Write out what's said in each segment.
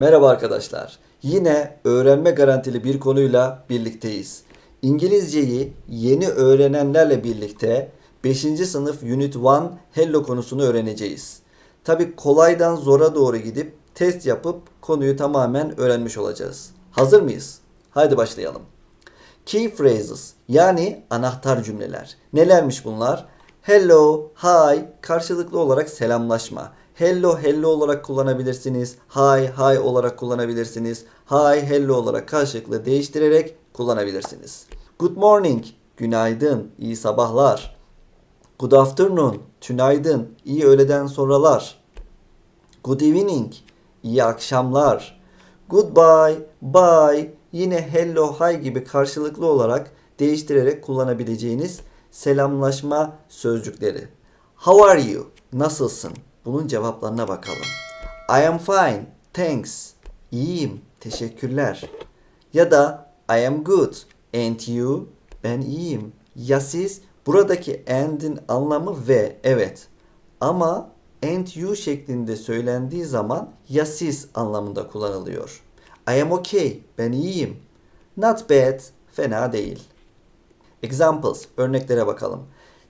Merhaba arkadaşlar. Yine öğrenme garantili bir konuyla birlikteyiz. İngilizceyi yeni öğrenenlerle birlikte 5. sınıf Unit 1 Hello konusunu öğreneceğiz. Tabi kolaydan zora doğru gidip test yapıp konuyu tamamen öğrenmiş olacağız. Hazır mıyız? Haydi başlayalım. Key phrases yani anahtar cümleler. Nelermiş bunlar? Hello, hi karşılıklı olarak selamlaşma. Hello, hello olarak kullanabilirsiniz. Hi, hi olarak kullanabilirsiniz. Hi, hello olarak karşılıklı değiştirerek kullanabilirsiniz. Good morning, günaydın, iyi sabahlar. Good afternoon, tünaydın, iyi öğleden sonralar. Good evening, iyi akşamlar. Goodbye, bye, yine hello, hi gibi karşılıklı olarak değiştirerek kullanabileceğiniz selamlaşma sözcükleri. How are you? Nasılsın? Bunun cevaplarına bakalım. I am fine, thanks. İyiyim, teşekkürler. Ya da I am good, and you? Ben iyiyim. Ya siz? Buradaki and'in anlamı ve, evet. Ama and you şeklinde söylendiği zaman ya siz anlamında kullanılıyor. I am okay, ben iyiyim. Not bad, fena değil. Examples, örneklere bakalım.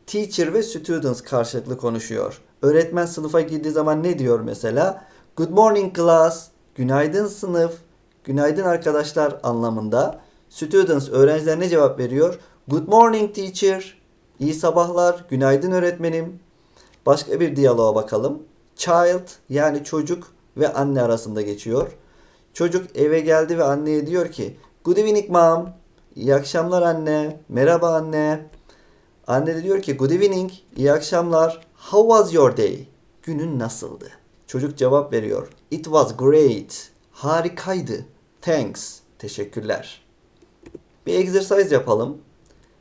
Teacher ve students karşılıklı konuşuyor. Öğretmen sınıfa girdiği zaman ne diyor mesela? Good morning class, günaydın sınıf, günaydın arkadaşlar anlamında. Students öğrenciler ne cevap veriyor? Good morning teacher, iyi sabahlar, günaydın öğretmenim. Başka bir diyaloğa bakalım. Child yani çocuk ve anne arasında geçiyor. Çocuk eve geldi ve anneye diyor ki Good evening mom. İyi akşamlar anne. Merhaba anne. Anne de diyor ki Good evening. İyi akşamlar. How was your day? Günün nasıldı? Çocuk cevap veriyor. It was great. Harikaydı. Thanks. Teşekkürler. Bir egzersiz yapalım.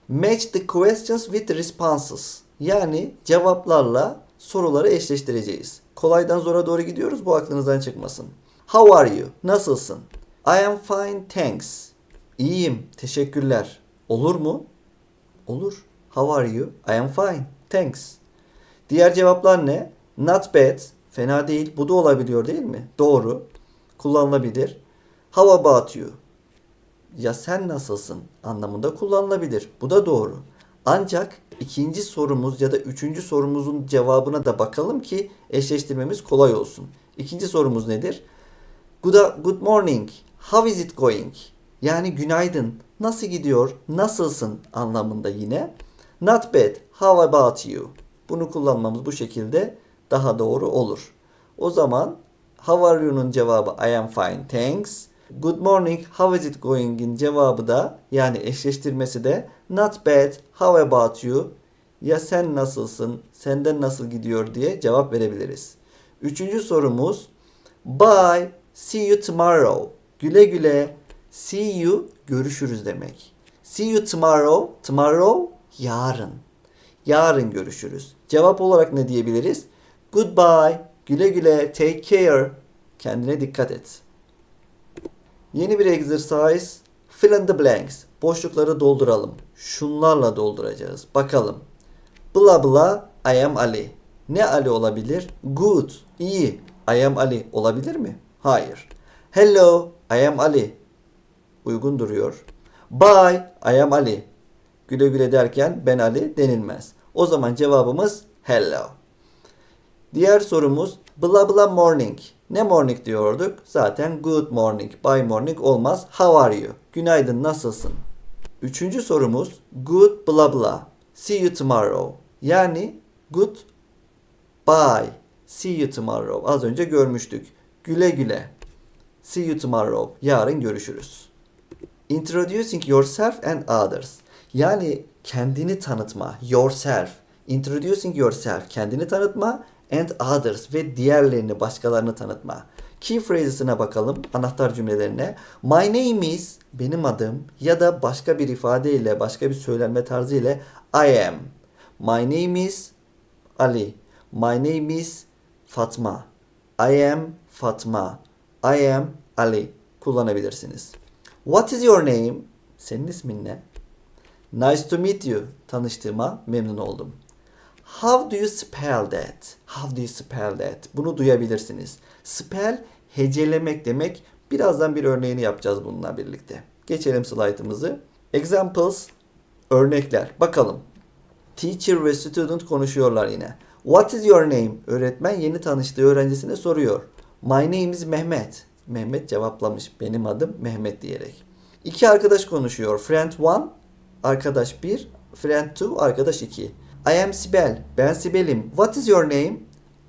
Match the questions with responses. Yani cevaplarla soruları eşleştireceğiz. Kolaydan zora doğru gidiyoruz. Bu aklınızdan çıkmasın. How are you? Nasılsın? I am fine, thanks. İyiyim, teşekkürler. Olur mu? Olur. How are you? I am fine, thanks. Diğer cevaplar ne? Not bad, fena değil. Bu da olabiliyor değil mi? Doğru. Kullanılabilir. How about you? Ya sen nasılsın anlamında kullanılabilir. Bu da doğru. Ancak ikinci sorumuz ya da üçüncü sorumuzun cevabına da bakalım ki eşleştirmemiz kolay olsun. İkinci sorumuz nedir? Good, good morning. How is it going? Yani günaydın. Nasıl gidiyor? Nasılsın anlamında yine. Not bad. How about you? Bunu kullanmamız bu şekilde daha doğru olur. O zaman how are you'nun cevabı I am fine thanks. Good morning how is it going'in cevabı da yani eşleştirmesi de not bad how about you ya sen nasılsın senden nasıl gidiyor diye cevap verebiliriz. Üçüncü sorumuz bye see you tomorrow güle güle see you görüşürüz demek. See you tomorrow tomorrow yarın. Yarın görüşürüz. Cevap olarak ne diyebiliriz? Goodbye, güle güle, take care. Kendine dikkat et. Yeni bir exercise. Fill in the blanks. Boşlukları dolduralım. Şunlarla dolduracağız. Bakalım. Bla bla I am Ali. Ne Ali olabilir? Good, iyi. I am Ali olabilir mi? Hayır. Hello, I am Ali. Uygun duruyor. Bye, I am Ali. Güle güle derken ben Ali denilmez. O zaman cevabımız hello. Diğer sorumuz bla bla morning. Ne morning diyorduk? Zaten good morning, by morning olmaz. How are you? Günaydın, nasılsın? Üçüncü sorumuz good bla bla. See you tomorrow. Yani good bye. See you tomorrow. Az önce görmüştük. Güle güle. See you tomorrow. Yarın görüşürüz. Introducing yourself and others. Yani kendini tanıtma. Yourself. Introducing yourself. Kendini tanıtma. And others. Ve diğerlerini, başkalarını tanıtma. Key phrases'ine bakalım. Anahtar cümlelerine. My name is. Benim adım. Ya da başka bir ifadeyle, başka bir söylenme tarzı ile I am. My name is Ali. My name is Fatma. I am Fatma. I am Ali. Kullanabilirsiniz. What is your name? Senin ismin ne? Nice to meet you. Tanıştığıma memnun oldum. How do you spell that? How do you spell that? Bunu duyabilirsiniz. Spell hecelemek demek. Birazdan bir örneğini yapacağız bununla birlikte. Geçelim slaytımızı. Examples, örnekler. Bakalım. Teacher ve student konuşuyorlar yine. What is your name? Öğretmen yeni tanıştığı öğrencisine soruyor. My name is Mehmet. Mehmet cevaplamış. Benim adım Mehmet diyerek. İki arkadaş konuşuyor. Friend 1, arkadaş 1. Friend 2, arkadaş 2. I am Sibel. Ben Sibel'im. What is your name?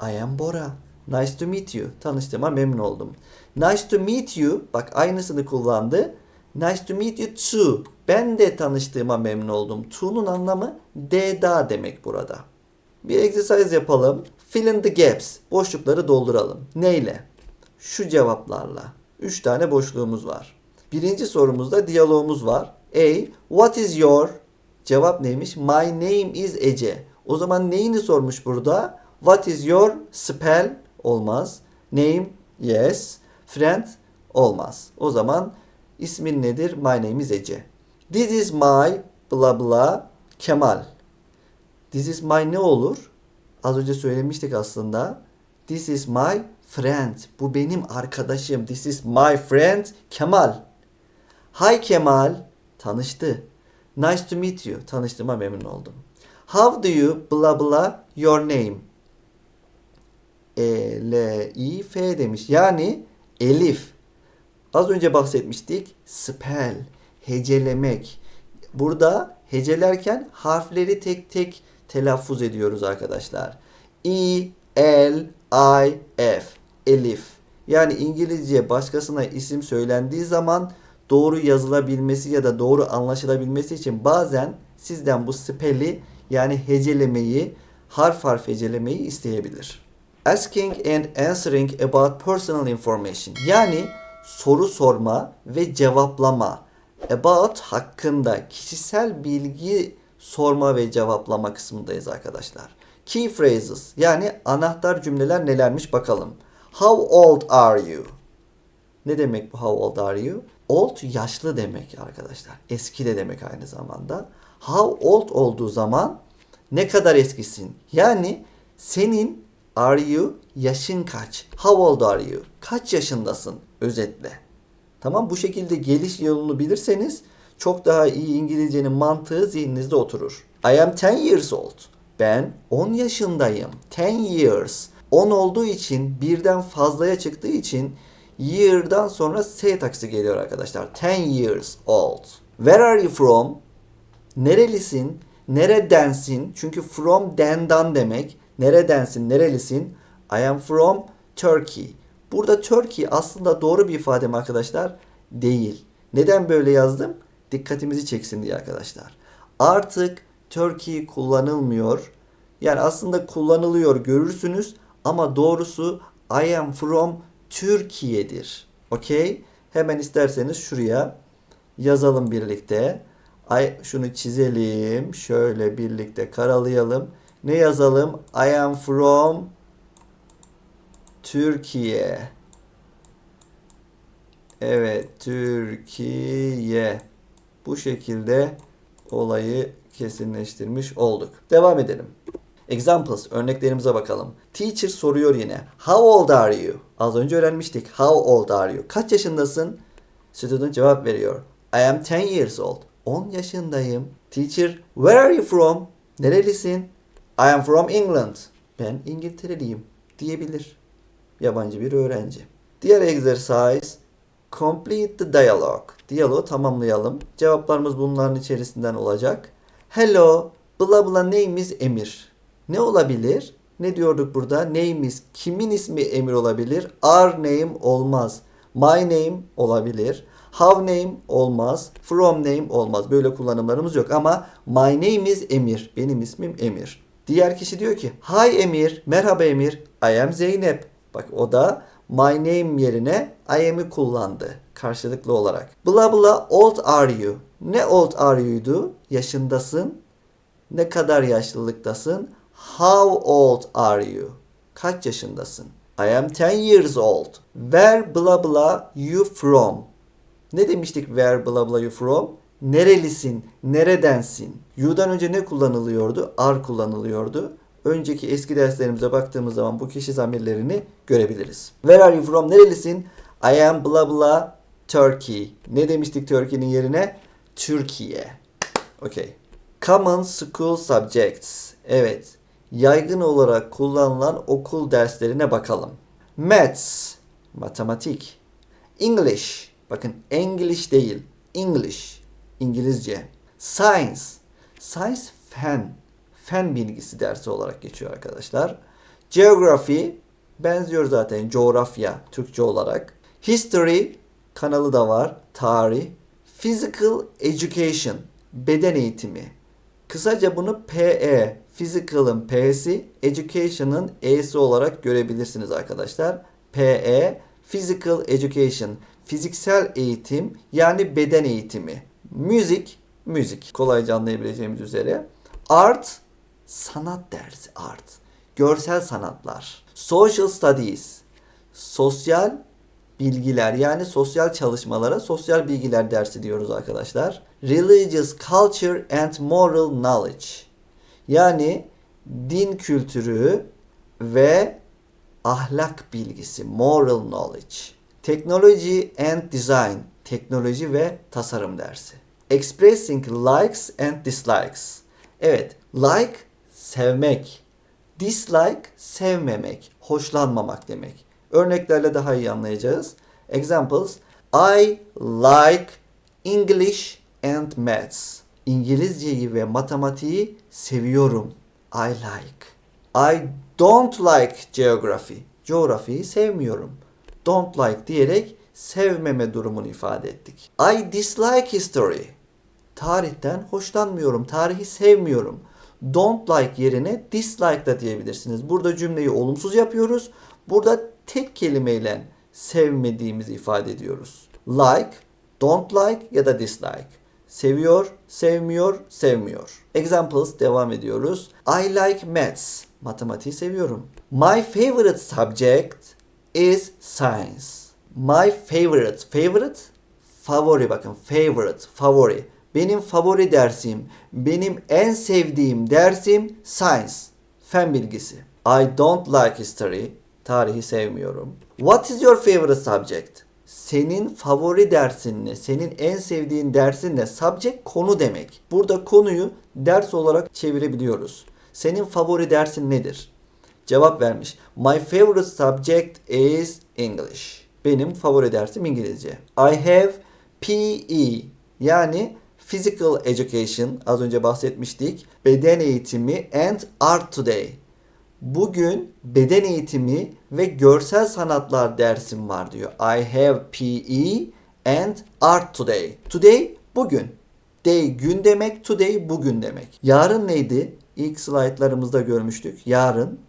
I am Bora. Nice to meet you. Tanıştığıma memnun oldum. Nice to meet you. Bak aynısını kullandı. Nice to meet you too. Ben de tanıştığıma memnun oldum. To'nun anlamı de da demek burada. Bir egzersiz yapalım. Fill in the gaps. Boşlukları dolduralım. Neyle? Şu cevaplarla. 3 tane boşluğumuz var. Birinci sorumuzda diyalogumuz var. A. What is your? Cevap neymiş? My name is Ece. O zaman neyini sormuş burada? What is your spell? Olmaz. Name? Yes. Friend? Olmaz. O zaman ismin nedir? My name is Ece. This is my bla bla Kemal. This is my ne olur? Az önce söylemiştik aslında. This is my friend. Bu benim arkadaşım. This is my friend Kemal. Hi Kemal. Tanıştı. Nice to meet you. Tanıştığıma memnun oldum. How do you bla bla your name? E, L, I, F demiş. Yani Elif. Az önce bahsetmiştik. Spell. Hecelemek. Burada hecelerken harfleri tek tek telaffuz ediyoruz arkadaşlar. E, L, I, F. Elif. Yani İngilizce başkasına isim söylendiği zaman doğru yazılabilmesi ya da doğru anlaşılabilmesi için bazen sizden bu spelli yani hecelemeyi, harf harf hecelemeyi isteyebilir. Asking and answering about personal information. Yani soru sorma ve cevaplama. About hakkında kişisel bilgi sorma ve cevaplama kısmındayız arkadaşlar. Key phrases yani anahtar cümleler nelermiş bakalım. How old are you? Ne demek bu how old are you? Old yaşlı demek arkadaşlar. Eski de demek aynı zamanda. How old olduğu zaman ne kadar eskisin? Yani senin are you yaşın kaç? How old are you? Kaç yaşındasın? Özetle. Tamam bu şekilde geliş yolunu bilirseniz çok daha iyi İngilizcenin mantığı zihninizde oturur. I am 10 years old. Ben 10 yaşındayım. 10 years. 10 olduğu için birden fazlaya çıktığı için year'dan sonra S taksi geliyor arkadaşlar. 10 years old. Where are you from? Nerelisin? Neredensin? Çünkü from dendan demek. Neredensin? Nerelisin? I am from Turkey. Burada Turkey aslında doğru bir ifade mi arkadaşlar? Değil. Neden böyle yazdım? Dikkatimizi çeksin diye arkadaşlar. Artık Turkey kullanılmıyor. Yani aslında kullanılıyor görürsünüz ama doğrusu I am from Türkiye'dir. Okey? Hemen isterseniz şuraya yazalım birlikte. Ay şunu çizelim. Şöyle birlikte karalayalım. Ne yazalım? I am from Türkiye. Evet, Türkiye. Bu şekilde olayı kesinleştirmiş olduk. Devam edelim. Examples, örneklerimize bakalım. Teacher soruyor yine. How old are you? Az önce öğrenmiştik. How old are you? Kaç yaşındasın? Student cevap veriyor. I am 10 years old. 10 yaşındayım. Teacher, where are you from? Nerelisin? I am from England. Ben İngiltereliyim diyebilir. Yabancı bir öğrenci. Diğer exercise complete the dialogue. Diyaloğu tamamlayalım. Cevaplarımız bunların içerisinden olacak. Hello, bla bla name is Emir. Ne olabilir? Ne diyorduk burada? Name is kimin ismi Emir olabilir? Our name olmaz. My name olabilir. How name olmaz. From name olmaz. Böyle kullanımlarımız yok ama my name is Emir. Benim ismim Emir. Diğer kişi diyor ki Hi Emir. Merhaba Emir. I am Zeynep. Bak o da my name yerine I am'i kullandı karşılıklı olarak. Bla bla old are you. Ne old are you'du? Yaşındasın. Ne kadar yaşlılıktasın? How old are you? Kaç yaşındasın? I am 10 years old. Where bla bla you from? Ne demiştik where bla bla you from? Nerelisin? Neredensin? You'dan önce ne kullanılıyordu? Are kullanılıyordu. önceki eski derslerimize baktığımız zaman bu kişi zamirlerini görebiliriz. Where are you from? Nerelisin? I am blah blah Turkey. Ne demiştik Turkey'nin yerine? Türkiye. Okay. Common school subjects. Evet. Yaygın olarak kullanılan okul derslerine bakalım. Maths, matematik. English, bakın English değil, English, İngilizce. Science, science fen, fen bilgisi dersi olarak geçiyor arkadaşlar. Geography, benziyor zaten coğrafya, Türkçe olarak. History, kanalı da var, tarih. Physical Education, beden eğitimi. Kısaca bunu PE, Physical'ın P'si, Education'ın E'si olarak görebilirsiniz arkadaşlar. PE, Physical Education, fiziksel eğitim yani beden eğitimi. Müzik, müzik kolayca anlayabileceğimiz üzere. Art, sanat dersi art. Görsel sanatlar. Social Studies, sosyal bilgiler yani sosyal çalışmalara sosyal bilgiler dersi diyoruz arkadaşlar. Religious Culture and Moral Knowledge yani din kültürü ve ahlak bilgisi, moral knowledge. Technology and Design, teknoloji ve tasarım dersi. Expressing likes and dislikes. Evet, like sevmek, dislike sevmemek, hoşlanmamak demek. Örneklerle daha iyi anlayacağız. Examples: I like English and maths. İngilizceyi ve matematiği seviyorum. I like. I don't like geography. Coğrafyayı sevmiyorum. Don't like diyerek sevmeme durumunu ifade ettik. I dislike history. Tarihten hoşlanmıyorum. Tarihi sevmiyorum. Don't like yerine dislike da diyebilirsiniz. Burada cümleyi olumsuz yapıyoruz. Burada tek kelimeyle sevmediğimizi ifade ediyoruz. Like, don't like ya da dislike. Seviyor, sevmiyor, sevmiyor. Examples devam ediyoruz. I like maths. Matematiği seviyorum. My favorite subject is science. My favorite, favorite, favori bakın favorite, favori. Benim favori dersim, benim en sevdiğim dersim science, fen bilgisi. I don't like history, tarihi sevmiyorum. What is your favorite subject? Senin favori dersin ne? Senin en sevdiğin dersin ne? Subject konu demek. Burada konuyu ders olarak çevirebiliyoruz. Senin favori dersin nedir? Cevap vermiş. My favorite subject is English. Benim favori dersim İngilizce. I have PE yani Physical Education az önce bahsetmiştik. Beden eğitimi and art today. Bugün beden eğitimi ve görsel sanatlar dersim var diyor. I have PE and art today. Today bugün. Day gün demek, today bugün demek. Yarın neydi? İlk slaytlarımızda görmüştük. Yarın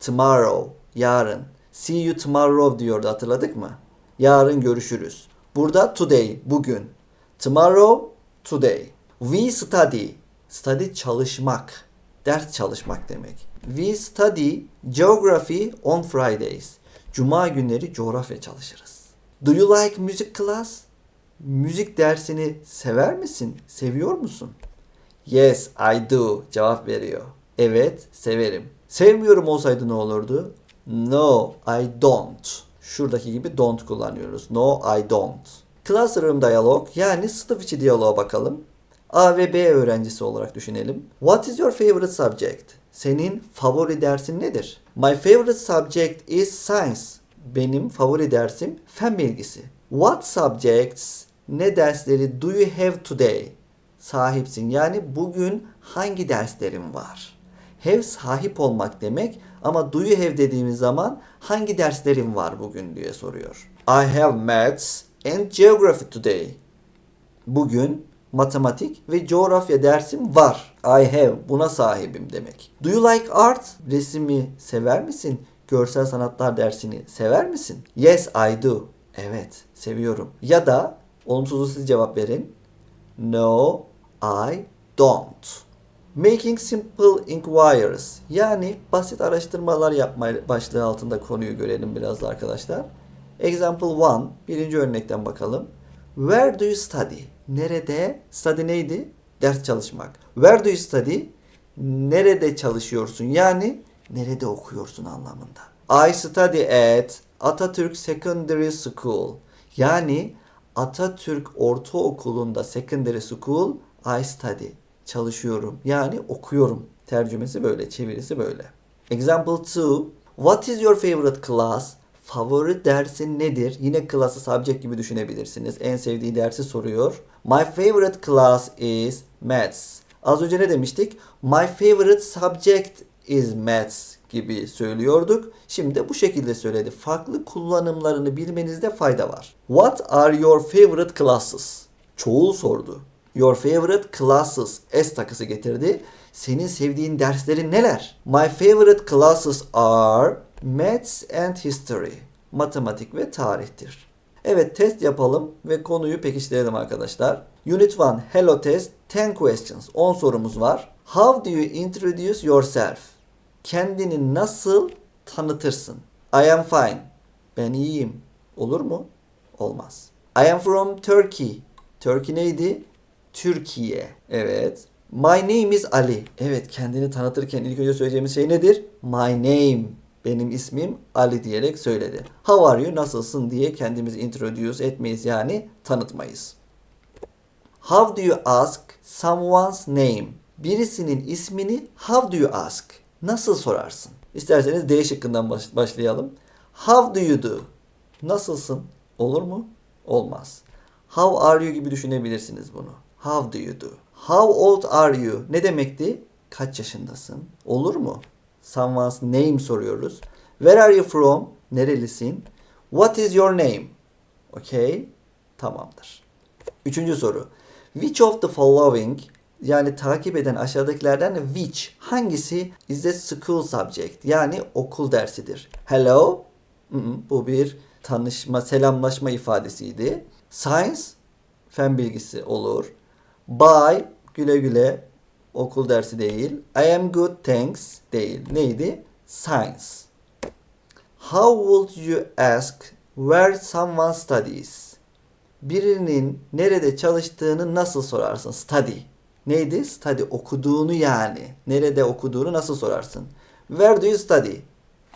tomorrow, yarın. See you tomorrow diyordu hatırladık mı? Yarın görüşürüz. Burada today, bugün. Tomorrow, today. We study, study çalışmak, ders çalışmak demek. We study geography on Fridays. Cuma günleri coğrafya çalışırız. Do you like music class? Müzik dersini sever misin? Seviyor musun? Yes, I do. Cevap veriyor. Evet, severim. Sevmiyorum olsaydı ne olurdu? No, I don't. Şuradaki gibi don't kullanıyoruz. No, I don't. Classroom dialog yani sınıf içi diyaloğa bakalım. A ve B öğrencisi olarak düşünelim. What is your favorite subject? Senin favori dersin nedir? My favorite subject is science. Benim favori dersim fen bilgisi. What subjects ne dersleri do you have today? Sahipsin. Yani bugün hangi derslerin var? Have sahip olmak demek ama do you have dediğimiz zaman hangi derslerin var bugün diye soruyor. I have maths and geography today. Bugün matematik ve coğrafya dersim var. I have buna sahibim demek. Do you like art? Resmi sever misin? Görsel sanatlar dersini sever misin? Yes I do. Evet seviyorum. Ya da olumsuzlu siz cevap verin. No I don't. Making simple inquiries yani basit araştırmalar yapma başlığı altında konuyu görelim biraz da arkadaşlar. Example 1 birinci örnekten bakalım. Where do you study? Nerede? Study neydi? Ders çalışmak. Where do you study? nerede çalışıyorsun yani nerede okuyorsun anlamında. I study at Atatürk Secondary School. Yani Atatürk Ortaokulu'nda Secondary School I study. Çalışıyorum. Yani okuyorum. Tercümesi böyle, çevirisi böyle. Example 2. What is your favorite class? Favori dersin nedir? Yine class'ı subject gibi düşünebilirsiniz. En sevdiği dersi soruyor. My favorite class is maths. Az önce ne demiştik? My favorite subject is maths gibi söylüyorduk. Şimdi bu şekilde söyledi. Farklı kullanımlarını bilmenizde fayda var. What are your favorite classes? Çoğul sordu. Your favorite classes S takısı getirdi. Senin sevdiğin derslerin neler? My favorite classes are Maths and History. Matematik ve tarihtir. Evet test yapalım ve konuyu pekiştirelim arkadaşlar. Unit 1 Hello Test 10 questions. 10 sorumuz var. How do you introduce yourself? Kendini nasıl tanıtırsın? I am fine. Ben iyiyim. Olur mu? Olmaz. I am from Turkey. Turkey neydi? Türkiye. Evet. My name is Ali. Evet kendini tanıtırken ilk önce söyleyeceğimiz şey nedir? My name. Benim ismim Ali diyerek söyledi. How are you? Nasılsın diye kendimizi introduce etmeyiz yani tanıtmayız. How do you ask someone's name? Birisinin ismini how do you ask? Nasıl sorarsın? İsterseniz D şıkkından baş- başlayalım. How do you do? Nasılsın? Olur mu? Olmaz. How are you gibi düşünebilirsiniz bunu. How do you do? How old are you? Ne demekti? Kaç yaşındasın? Olur mu? Someone's name soruyoruz. Where are you from? Nerelisin? What is your name? Okay. Tamamdır. Üçüncü soru. Which of the following yani takip eden aşağıdakilerden which hangisi is the school subject yani okul dersidir? Hello bu bir tanışma, selamlaşma ifadesiydi. Science fen bilgisi olur. Bye güle güle okul dersi değil. I am good thanks değil. Neydi? Science. How would you ask where someone studies? Birinin nerede çalıştığını nasıl sorarsın? Study. Neydi? Study. Okuduğunu yani. Nerede okuduğunu nasıl sorarsın? Where do you study?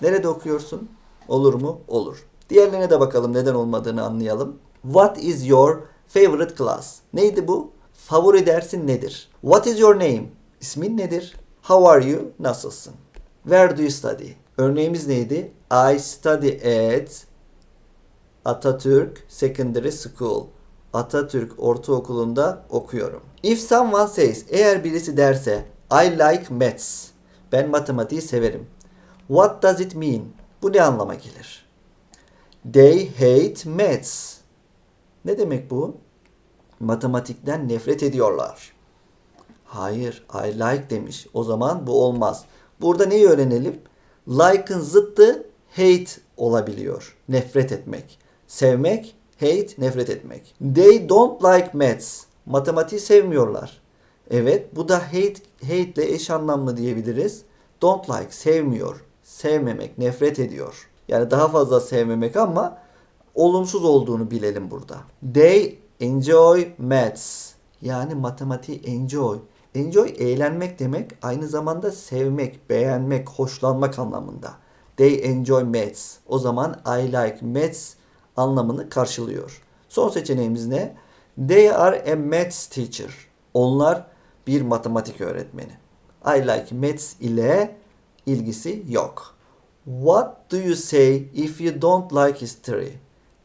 Nerede okuyorsun? Olur mu? Olur. Diğerlerine de bakalım neden olmadığını anlayalım. What is your favorite class? Neydi bu? Favori dersin nedir? What is your name? İsmin nedir? How are you? Nasılsın? Where do you study? Örneğimiz neydi? I study at Atatürk Secondary School. Atatürk Ortaokulu'nda okuyorum. If someone says, eğer birisi derse I like maths. Ben matematiği severim. What does it mean? Bu ne anlama gelir? They hate maths. Ne demek bu? Matematikten nefret ediyorlar. Hayır, I like demiş. O zaman bu olmaz. Burada neyi öğrenelim? Like'ın zıttı hate olabiliyor. Nefret etmek. Sevmek, hate, nefret etmek. They don't like maths. Matematiği sevmiyorlar. Evet, bu da hate, hate ile eş anlamlı diyebiliriz. Don't like, sevmiyor. Sevmemek, nefret ediyor. Yani daha fazla sevmemek ama olumsuz olduğunu bilelim burada. They enjoy maths. Yani matematiği enjoy. Enjoy eğlenmek demek aynı zamanda sevmek, beğenmek, hoşlanmak anlamında. They enjoy maths. O zaman I like maths anlamını karşılıyor. Son seçeneğimiz ne? They are a maths teacher. Onlar bir matematik öğretmeni. I like maths ile ilgisi yok. What do you say if you don't like history?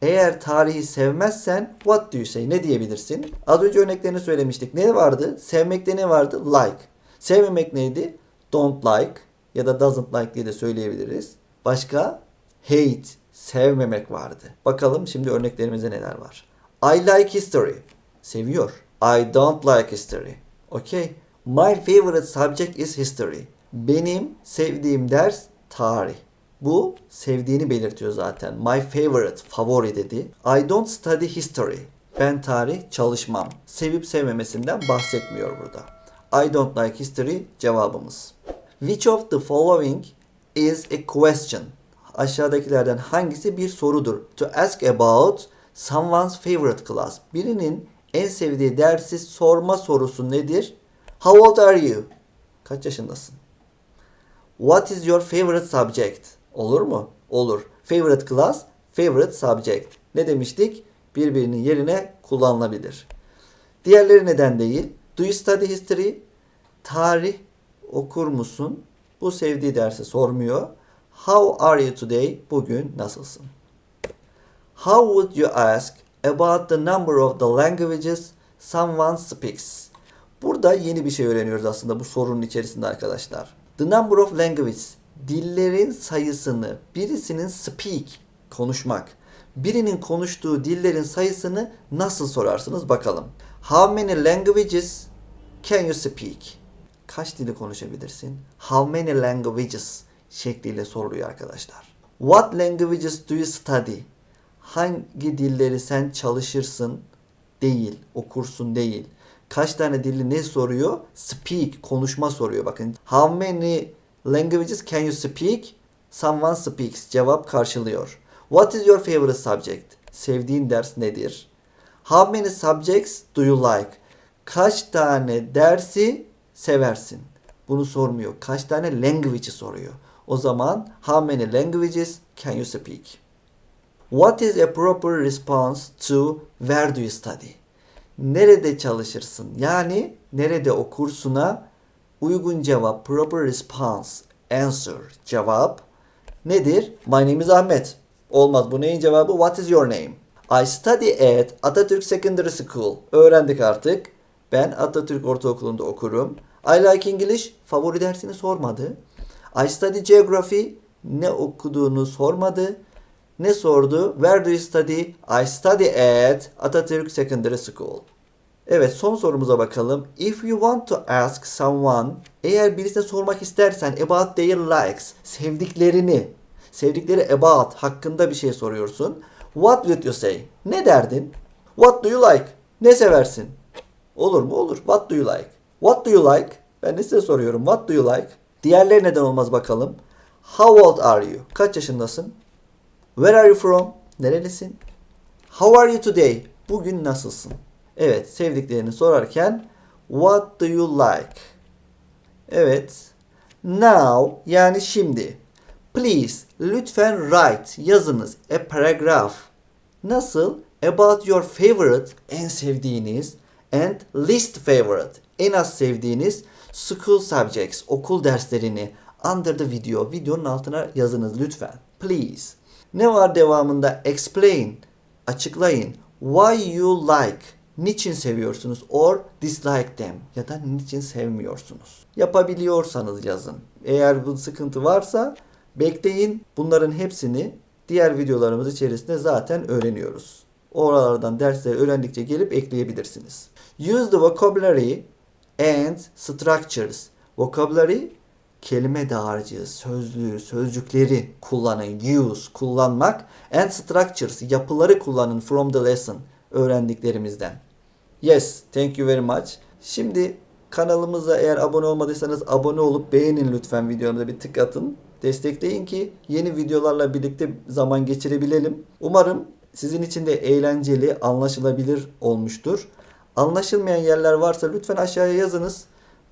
Eğer tarihi sevmezsen what do you say? Ne diyebilirsin? Az önce örneklerini söylemiştik. Ne vardı? Sevmekte ne vardı? Like. Sevmemek neydi? Don't like ya da doesn't like diye de söyleyebiliriz. Başka? Hate. Sevmemek vardı. Bakalım şimdi örneklerimizde neler var. I like history. Seviyor. I don't like history. Okay. My favorite subject is history. Benim sevdiğim ders tarih. Bu sevdiğini belirtiyor zaten. My favorite, favori dedi. I don't study history. Ben tarih çalışmam. Sevip sevmemesinden bahsetmiyor burada. I don't like history cevabımız. Which of the following is a question? Aşağıdakilerden hangisi bir sorudur? To ask about someone's favorite class. Birinin en sevdiği dersi sorma sorusu nedir? How old are you? Kaç yaşındasın? What is your favorite subject? Olur mu? Olur. Favorite class, favorite subject. Ne demiştik? Birbirinin yerine kullanılabilir. Diğerleri neden değil? Do you study history? Tarih okur musun? Bu sevdiği dersi sormuyor. How are you today? Bugün nasılsın? How would you ask about the number of the languages someone speaks? Burada yeni bir şey öğreniyoruz aslında bu sorunun içerisinde arkadaşlar. The number of languages, dillerin sayısını, birisinin speak, konuşmak, birinin konuştuğu dillerin sayısını nasıl sorarsınız bakalım. How many languages can you speak? Kaç dili konuşabilirsin? How many languages şekliyle soruluyor arkadaşlar. What languages do you study? Hangi dilleri sen çalışırsın? Değil, okursun değil. Kaç tane dili ne soruyor? Speak, konuşma soruyor. Bakın. How many languages can you speak? Someone speaks. Cevap karşılıyor. What is your favorite subject? Sevdiğin ders nedir? How many subjects do you like? Kaç tane dersi seversin? Bunu sormuyor. Kaç tane language'i soruyor. O zaman how many languages can you speak? What is a proper response to where do you study? Nerede çalışırsın? Yani nerede okursuna uygun cevap proper response answer cevap nedir? My name is Ahmet. Olmaz bu neyin cevabı? What is your name? I study at Atatürk Secondary School. Öğrendik artık. Ben Atatürk Ortaokulu'nda okurum. I like English. Favori dersini sormadı. I study geography. Ne okuduğunu sormadı. Ne sordu? Where do you study? I study at Atatürk Secondary School. Evet son sorumuza bakalım. If you want to ask someone eğer birisine sormak istersen about their likes sevdiklerini sevdikleri about hakkında bir şey soruyorsun. What would you say? Ne derdin? What do you like? Ne seversin? Olur mu? Olur. What do you like? What do you like? Ben de size soruyorum. What do you like? Diğerleri neden olmaz bakalım. How old are you? Kaç yaşındasın? Where are you from? Nerelisin? How are you today? Bugün nasılsın? Evet, sevdiklerini sorarken what do you like? Evet. Now yani şimdi. Please lütfen write yazınız a paragraph. Nasıl? About your favorite en sevdiğiniz and least favorite en az sevdiğiniz school subjects okul derslerini under the video videonun altına yazınız lütfen. Please. Ne var devamında? Explain. Açıklayın. Why you like. Niçin seviyorsunuz? Or dislike them. Ya da niçin sevmiyorsunuz? Yapabiliyorsanız yazın. Eğer bu sıkıntı varsa bekleyin. Bunların hepsini diğer videolarımız içerisinde zaten öğreniyoruz. Oralardan dersleri öğrendikçe gelip ekleyebilirsiniz. Use the vocabulary and structures. Vocabulary kelime dağarcığı, sözlüğü, sözcükleri kullanın. Use, kullanmak. And structures, yapıları kullanın from the lesson, öğrendiklerimizden. Yes, thank you very much. Şimdi kanalımıza eğer abone olmadıysanız abone olup beğenin lütfen videomuza bir tık atın. Destekleyin ki yeni videolarla birlikte zaman geçirebilelim. Umarım sizin için de eğlenceli, anlaşılabilir olmuştur. Anlaşılmayan yerler varsa lütfen aşağıya yazınız.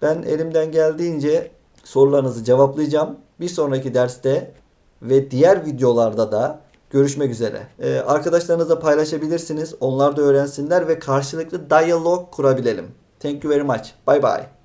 Ben elimden geldiğince sorularınızı cevaplayacağım. Bir sonraki derste ve diğer videolarda da görüşmek üzere. Ee, arkadaşlarınızla paylaşabilirsiniz. Onlar da öğrensinler ve karşılıklı diyalog kurabilelim. Thank you very much. Bye bye.